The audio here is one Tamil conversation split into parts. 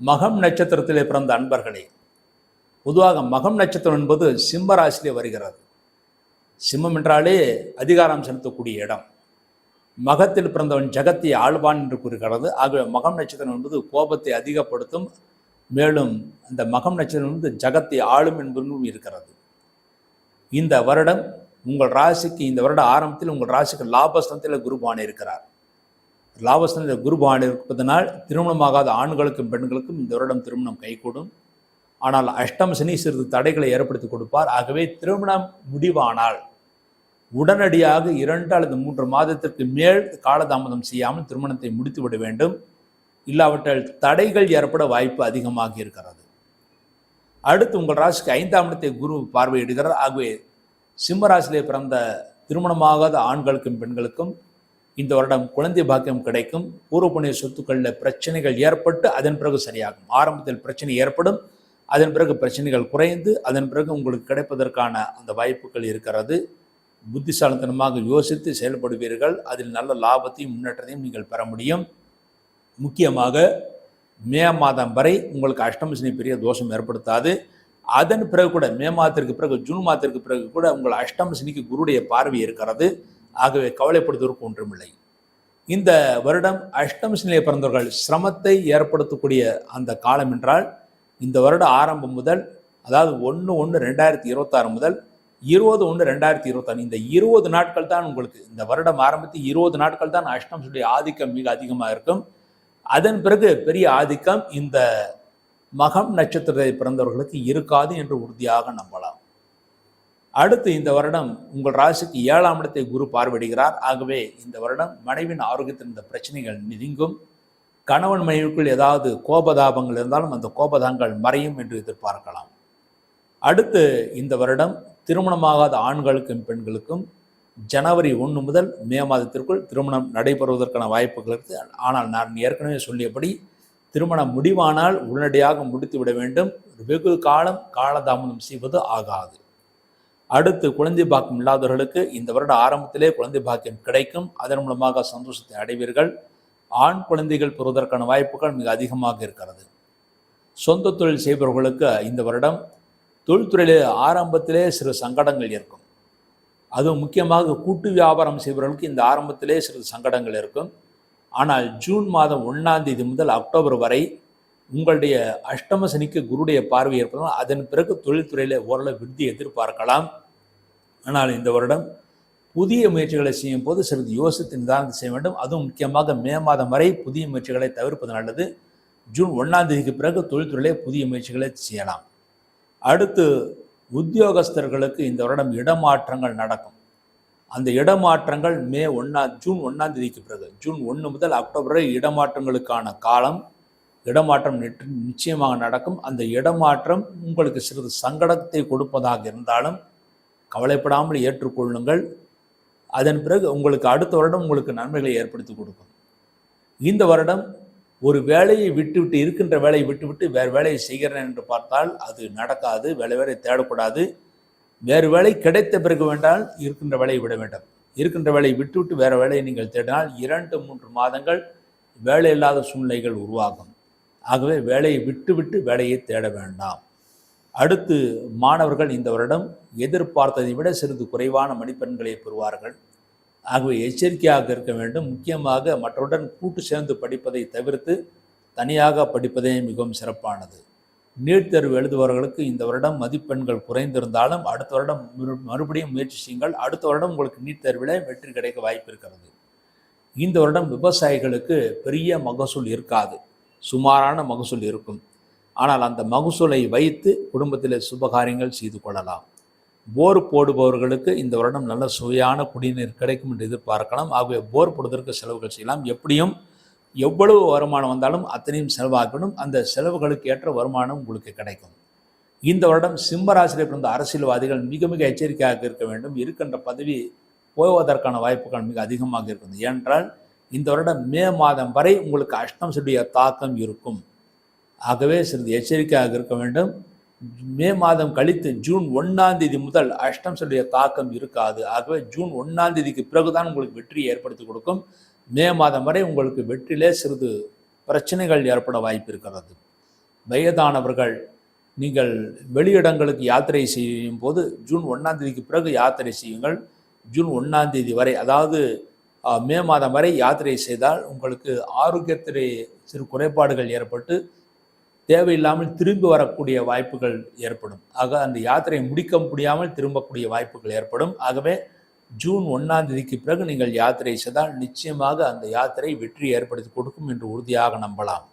மகம் நட்சத்திரத்திலே பிறந்த அன்பர்களே பொதுவாக மகம் நட்சத்திரம் என்பது சிம்ம ராசியிலே வருகிறது. சிம்மம் என்றாலே அதிகாரம் செலுத்தக்கூடிய இடம். மகத்தில் பிறந்தவன் ஜகத்தை ஆழ்வான் என்று கூறுகிறது. ஆகவே மகம் நட்சத்திரம் என்பது கோபத்தை அதிகப்படுத்தும் மேலும் அந்த மகம் நட்சத்திரம் வந்து ஜகத்தை ஆளும் என்பதும் இருக்கிறது. இந்த வருடம் உங்கள் ராசிக்கு இந்த வருட ஆரம்பத்தில் உங்கள் ராசிக்கு லாபஸ்தனத்தில் குருபான் இருக்கிறார். லாபஸ்தனத்தில் குருபான் இருப்பதனால் திருமணமாகாத ஆண்களுக்கும் பெண்களுக்கும் இந்த வருடம் திருமணம் கைகூடும். ஆனால் அஷ்டம் சனி சிறிது தடைகளை ஏற்படுத்தி கொடுப்பார். ஆகவே திருமணம் முடிவானால் உடனடியாக இரண்டு அல்லது மூன்று மாதத்திற்கு மேல் காலதாமதம் செய்யாமல் திருமணத்தை முடித்துவிட வேண்டும். இல்லாவிட்டால் தடைகள் ஏற்பட வாய்ப்பு அதிகமாக இருக்கிறது. அடுத்து உங்கள் ராசிக்கு ஐந்தாம் இடத்தை குரு பார்வையிடுகிறார். ஆகவே சிம்ம ராசியிலே பிறந்த திருமணமாகாத ஆண்களுக்கும் பெண்களுக்கும் இந்த வருடம் குழந்தை பாக்கியம் கிடைக்கும். பூர்வ புண்ணிய சொத்துக்களில் பிரச்சனைகள் ஏற்பட்டு அதன் பிறகு சரியாகும். ஆரம்பத்தில் பிரச்சனை ஏற்படும். அதன் பிறகு பிரச்சனைகள் குறைந்து அதன் பிறகு உங்களுக்கு கிடைப்பதற்கான அந்த வாய்ப்புகள் இருக்கிறது. புத்திசாலித்தனமாக யோசித்து செயல்படுவீர்கள். அதில் நல்ல லாபத்தையும் முன்னேற்றத்தையும் நீங்கள் பெற முடியும். முக்கியமாக மே மாதம் வரை உங்களுக்கு அஷ்டமசனி பெரிய தோஷம் ஏற்படுத்தாது. அதன் பிறகு கூட மே மாதத்திற்கு பிறகு ஜூன் மாதத்திற்கு பிறகு கூட உங்கள் அஷ்டமசனிக்கு குருடைய பார்வை இருக்கிறது. ஆகவே கவலைப்படுவதற்கு ஒன்றுமில்லை. இந்த வருடம் அஷ்டமசனிலே பிறந்தவர்கள் சிரமத்தை ஏற்படுத்தக்கூடிய அந்த காலம் என்றால் இந்த வருட ஆரம்பம் முதல் அதாவது ஒன்று ஒன்று ரெண்டாயிரத்தி இருபத்தாறு முதல் இருபது ஒன்று ரெண்டாயிரத்தி இருபத்தாறு இந்த இருபது நாட்கள் தான் உங்களுக்கு இந்த வருடம் ஆரம்பித்து இருபது நாட்கள் தான் அஷ்டம்சுடைய ஆதிக்கம் மிக அதிகமாக இருக்கும். அதன் பிறகு பெரிய ஆதிக்கம் இந்த மகம் நட்சத்திரத்தை பிறந்தவர்களுக்கு இருக்காது என்று உறுதியாக நம்பலாம். அடுத்து இந்த வருடம் உங்கள் ராசிக்கு ஏழாம் இடத்தை குரு பார்வையிடுகிறார். ஆகவே இந்த வருடம் மனைவின் ஆரோக்கியத்தில் இந்த பிரச்சனைகள் நீங்கும். கணவன் மனைவிக்குள் ஏதாவது கோபதாபங்கள் இருந்தாலும் அந்த கோபதாங்கள் மறையும் என்று எதிர்பார்க்கலாம். அடுத்து இந்த வருடம் திருமணமாகாத ஆண்களுக்கும் பெண்களுக்கும் ஜனவரி ஒன்று முதல் மே மாதத்திற்குள் திருமணம் நடைபெறுவதற்கான வாய்ப்புகள் இருக்குது ஆனால் நான் ஏற்கனவே சொல்லியபடி திருமணம் முடிவானால் உடனடியாக முடித்து விட வேண்டும். வெகு காலம் காலதாமதம் செய்வது ஆகாது. அடுத்து குழந்தை பாக்கியம் இல்லாதவர்களுக்கு இந்த வருட ஆரம்பத்திலே குழந்தை பாக்கியம் கிடைக்கும். அதன் மூலமாக சந்தோஷத்தை அடைவீர்கள். ஆண் குழந்தைகள் பெறுவதற்கான வாய்ப்புகள் மிக அதிகமாக இருக்கிறது. சொந்த தொழில் செய்பவர்களுக்கு இந்த வருடம் தொழில்துறையிலே ஆரம்பத்திலே சிறு சங்கடங்கள் இருக்கும். அதுவும் முக்கியமாக கூட்டு வியாபாரம் செய்பவர்களுக்கு இந்த ஆரம்பத்திலே சிறு சங்கடங்கள் இருக்கும். ஆனால் ஜூன் மாதம் ஒன்றாம் தேதி முதல் அக்டோபர் வரை உங்களுடைய அஷ்டம சனிக்கு குருடைய பார்வை ஏற்படலாம். அதன் பிறகு தொழில்துறையில் ஓரளவு விருத்தி எதிர்பார்க்கலாம். ஆனால் இந்த வருடம் புதிய முயற்சிகளை செய்யும் போது சிறிது யோசித்து நிதானத்தை செய்ய வேண்டும். அதுவும் முக்கியமாக மே மாதம் வரை புதிய முயற்சிகளை தவிர்ப்பது நல்லது. ஜூன் ஒன்றாம் தேதிக்கு பிறகு தொழில்துறையிலே புதிய முயற்சிகளை செய்யலாம். அடுத்து உத்தியோகஸ்தர்களுக்கு இந்த வருடம் இடமாற்றங்கள் நடக்கும். அந்த இடமாற்றங்கள் மே ஒன்றா ஜூன் ஒன்றாம் தேதிக்கு பிறகு ஜூன் ஒன்று முதல் அக்டோபர் இடமாற்றங்களுக்கான காலம். இடமாற்றம் நிச்சயமாக நடக்கும். அந்த இடமாற்றம் உங்களுக்கு சிறிது சங்கடத்தை கொடுப்பதாக இருந்தாலும் கவலைப்படாமல் ஏற்றுக்கொள்ளுங்கள். அதன் பிறகு உங்களுக்கு அடுத்த வருடம் உங்களுக்கு நன்மைகளை ஏற்படுத்தி கொடுக்கும். இந்த வருடம் ஒரு வேலையை விட்டுவிட்டு இருக்கின்ற வேலையை விட்டுவிட்டு வேறு வேலையை செய்கிறேன் என்று பார்த்தால் அது நடக்காது வேலை வேலை தேடக்கூடாது. வேறு வேலை கிடைத்த பிறகு வேண்டால் இருக்கின்ற வேலையை விட வேண்டும். இருக்கின்ற வேலையை விட்டுவிட்டு வேறு வேலையை நீங்கள் தேடினால் இரண்டு மூன்று மாதங்கள் வேலை இல்லாத சூழ்நிலைகள் உருவாகும். ஆகவே வேலையை விட்டுவிட்டு வேலையை தேட வேண்டாம். அடுத்து மாணவர்கள் இந்த வருடம் எதிர்பார்த்ததை விட சிறிது குறைவான மதிப்பெண்களை பெறுவார்கள். ஆகவே எச்சரிக்கையாக இருக்க வேண்டும். முக்கியமாக மற்றவுடன் கூட்டு சேர்ந்து படிப்பதை தவிர்த்து தனியாக படிப்பதே மிகவும் சிறப்பானது. நீட் தேர்வு எழுதுபவர்களுக்கு இந்த வருடம் மதிப்பெண்கள் குறைந்திருந்தாலும் அடுத்த வருடம் மறுபடியும் முயற்சி செய்யுங்கள். அடுத்த வருடம் உங்களுக்கு நீட் தேர்வில் வெற்றி கிடைக்க வாய்ப்பு இருக்கிறது. இந்த வருடம் விவசாயிகளுக்கு பெரிய மகசூல் இருக்காது. சுமாரான மகசூல் இருக்கும். ஆனால் அந்த மகசூலை வைத்து குடும்பத்தில் சுபகாரியங்கள் செய்து கொள்ளலாம். போர் போடுபவர்களுக்கு இந்த வருடம் நல்ல சுவையான குடிநீர் கிடைக்கும் என்று எதிர்பார்க்கலாம். ஆகவே போர் போடுவதற்கு செலவுகள் செய்யலாம். எப்படியும் எவ்வளவு வருமானம் வந்தாலும் அத்தனையும் செலவாகணும். அந்த செலவுகளுக்கு ஏற்ற வருமானம் உங்களுக்கு கிடைக்கும். இந்த வருடம் சிம்மராசியில் பிறந்த அரசியல்வாதிகள் மிக மிக எச்சரிக்கையாக இருக்க வேண்டும். இருக்கின்ற பதவி போவதற்கான வாய்ப்புகள் மிக அதிகமாக இருக்கிறது ஏனென்றால் இந்த வருடம் மே மாதம் வரை உங்களுக்கு அஷ்டம் சொல்லிய தாக்கம் இருக்கும். ஆகவே சிறிது எச்சரிக்கையாக இருக்க வேண்டும். மே மாதம் கழித்து ஜூன் ஒன்றாம் தேதி முதல் அஷ்டம் சொல்லிய தாக்கம் இருக்காது. ஆகவே ஜூன் ஒன்றாம் தேதிக்கு பிறகுதான் உங்களுக்கு வெற்றியை ஏற்படுத்தி கொடுக்கும். மே மாதம் வரை உங்களுக்கு வெற்றியிலே சிறிது பிரச்சனைகள் ஏற்பட வாய்ப்பு இருக்கிறது. வயதானவர்கள் நீங்கள் வெளியிடங்களுக்கு யாத்திரை செய்யும் போது ஜூன் ஒன்றாம் தேதிக்கு பிறகு யாத்திரை செய்யுங்கள். ஜூன் ஒன்றாம் தேதி வரை அதாவது மே மாதம் வரை யாத்திரை செய்தால் உங்களுக்கு ஆரோக்கியத்திலே சிறு குறைபாடுகள் ஏற்பட்டு தேவையில்லாமல் திரும்பி வரக்கூடிய வாய்ப்புகள் ஏற்படும். ஆக அந்த யாத்திரையை முடிக்க முடியாமல் திரும்பக்கூடிய வாய்ப்புகள் ஏற்படும். ஆகவே ஜூன் ஒன்றாம் தேதிக்கு பிறகு நீங்கள் யாத்திரை செய்தால் நிச்சயமாக அந்த யாத்திரை வெற்றி ஏற்படுத்தி கொடுக்கும் என்று உறுதியாக நம்பலாம்.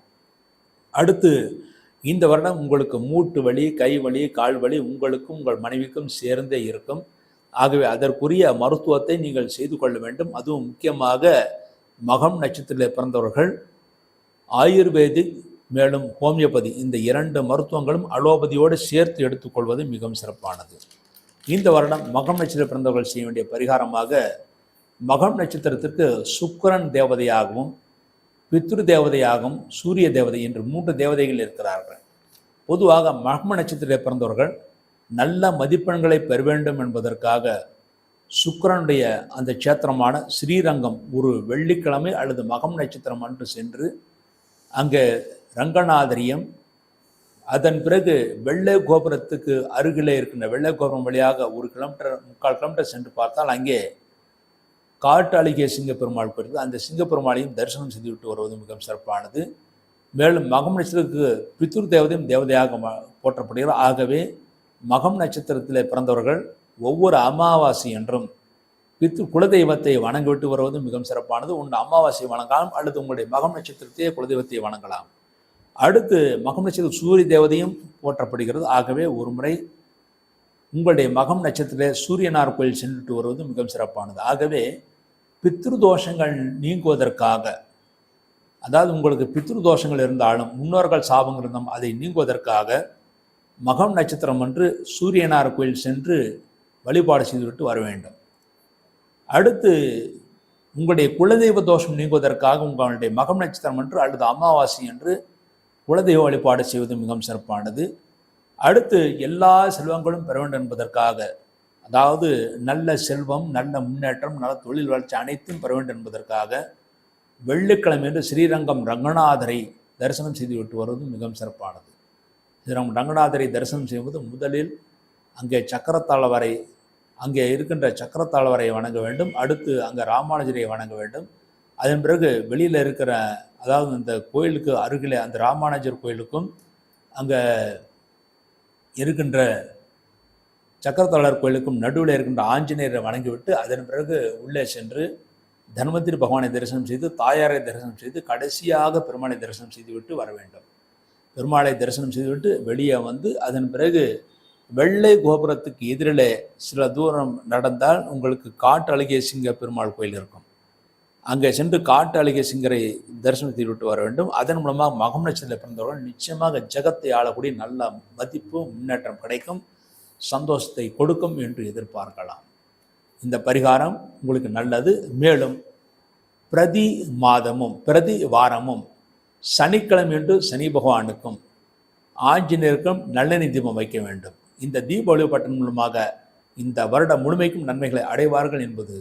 அடுத்து இந்த வருடம் உங்களுக்கு மூட்டு வலி கை வலி கால் வலி உங்களுக்கும் உங்கள் மனைவிக்கும் சேர்ந்தே இருக்கும். ஆகவே அதற்குரிய மருத்துவத்தை நீங்கள் செய்து கொள்ள வேண்டும். அதுவும் முக்கியமாக மகம் நட்சத்திரத்தில் பிறந்தவர்கள் ஆயுர்வேதிக் மேலும் ஹோமியோபதி இந்த இரண்டு மருத்துவங்களும் அலோபதியோடு சேர்த்து எடுத்துக்கொள்வது மிகவும் சிறப்பானது. இந்த வருடம் மகம் நட்சத்திர பிறந்தவர்கள் செய்ய வேண்டிய பரிகாரமாக மகம் நட்சத்திரத்திற்கு சுக்கரன் தேவதையாகவும் பித்ரு தேவதையாகவும் சூரிய தேவதை என்று மூன்று தேவதைகள் இருக்கிறார்கள். பொதுவாக மகம் நட்சத்திரத்தில் பிறந்தவர்கள் நல்ல மதிப்பெண்களை பெற வேண்டும் என்பதற்காக சுக்கிரனுடைய அந்த க்ஷேத்திரமான ஸ்ரீரங்கம் ஒரு வெள்ளிக்கிழமை அல்லது மகம் நட்சத்திரம் அன்று சென்று அங்கே ரங்கநாதரியம் அதன் பிறகு வெள்ளை கோபுரத்துக்கு அருகிலே இருக்கின்ற வெள்ளை கோபுரம் வழியாக ஒரு கிலோமீட்டர் முக்கால் கிலோமீட்டர் சென்று பார்த்தால் அங்கே காட்டு அழகிய சிங்கப்பெருமாள் கோயில் அந்த சிங்கப்பெருமாளையும் தரிசனம் செய்துவிட்டு வருவது மிகவும் சிறப்பானது. மேலும் மகம் நட்சத்திரத்துக்கு பித்ரு தேவதையும் தேவதையாக போற்றப்படுகிறார். ஆகவே மகம் நட்சத்திரத்தில் பிறந்தவர்கள் ஒவ்வொரு அமாவாசை என்றும் பித்ரு குலதெய்வத்தை வணங்கிவிட்டு வருவது மிகவும் சிறப்பானது. உங்கள் அமாவாசை வணங்கலாம் அல்லது உங்களுடைய மகம் நட்சத்திரத்தையே குலதெய்வத்தை வணங்கலாம். அடுத்து மகம் நட்சத்திர சூரிய தேவதையும் போற்றப்படுகிறது. ஆகவே ஒரு முறை உங்களுடைய மகம் நட்சத்திர சூரியனார் கோயில் சென்றுட்டு வருவது மிகவும் சிறப்பானது. ஆகவே பித்ருதோஷங்கள் நீங்குவதற்காக அதாவது உங்களுக்கு பித்ருதோஷங்கள் இருந்தாலும் முன்னோர்கள் சாபங்கள் இருந்தாலும் அதை நீங்குவதற்காக மகம் நட்சத்திரம் அன்று சூரியனார் கோயில் சென்று வழிபாடு செய்துவிட்டு வர வேண்டும். அடுத்து உங்களுடைய குலதெய்வ தோஷம் நீங்குவதற்காக உங்களுடைய மகம் நட்சத்திரம் என்று அல்லது அமாவாசை என்று குலதெய்வ வழிபாடு செய்வது மிகவும் சிறப்பானது. அடுத்து எல்லா செல்வங்களும் பெற வேண்டும் என்பதற்காக அதாவது நல்ல செல்வம் நல்ல முன்னேற்றம் நல்ல தொழில் வளர்ச்சி அனைத்தும் பெற வேண்டும் என்பதற்காக வெள்ளிக்கிழமை என்று ஸ்ரீரங்கம் ரங்கநாதரை தரிசனம் செய்துவிட்டு வருவது மிகவும் சிறப்பானது. ஸ்ரீரங்கம் ரங்கநாதரை தரிசனம் செய்வது முதலில் அங்கே சக்கரத்தாழ்வரை அங்கே இருக்கின்ற சக்கரத்தாழ்வரை வணங்க வேண்டும். அடுத்து அங்கே ராமானுஜரை வணங்க வேண்டும். அதன் பிறகு வெளியில் இருக்கிற அதாவது இந்த கோயிலுக்கு அருகிலே அந்த ராமானுஜர் கோயிலுக்கும் அங்கே இருக்கின்ற சக்கரத்தாளர் கோயிலுக்கும் நடுவில் இருக்கின்ற ஆஞ்சநேயரை வணங்கிவிட்டு அதன் பிறகு உள்ளே சென்று தன்வந்திரி பகவானை தரிசனம் செய்து தாயாரை தரிசனம் செய்து கடைசியாக பெருமானை தரிசனம் செய்துவிட்டு வர வேண்டும். பெருமாளை தரிசனம் செய்துவிட்டு வெளியே வந்து அதன் பிறகு வெள்ளை கோபுரத்துக்கு எதிரிலே சில தூரம் நடந்தால் உங்களுக்கு காட்டு அழகிய சிங்க பெருமாள் கோயில் இருக்கும். அங்கே சென்று காட்டு அழகிய சிங்கரை தரிசனம் செய்துவிட்டு வர வேண்டும். அதன் மூலமாக மகம் நட்சத்திரத்தில் பிறந்தவர்கள் நிச்சயமாக ஜெகத்தை ஆளக்கூடிய நல்ல மதிப்பு முன்னேற்றம் கிடைக்கும் சந்தோஷத்தை கொடுக்கும் என்று எதிர்பார்க்கலாம். இந்த பரிகாரம் உங்களுக்கு நல்லது. மேலும் பிரதி மாதமும் பிரதி வாரமும் சனிக்கிழமை என்று சனி பகவானுக்கும் ஆஞ்சநேயருக்கும் நல்லெண்ணெய் தீபம் வைக்க வேண்டும். இந்த தீப வழிபாட்டின் மூலமாக இந்த வருடம் முழுமைக்கும் நன்மைகளை அடைவார்கள் என்பது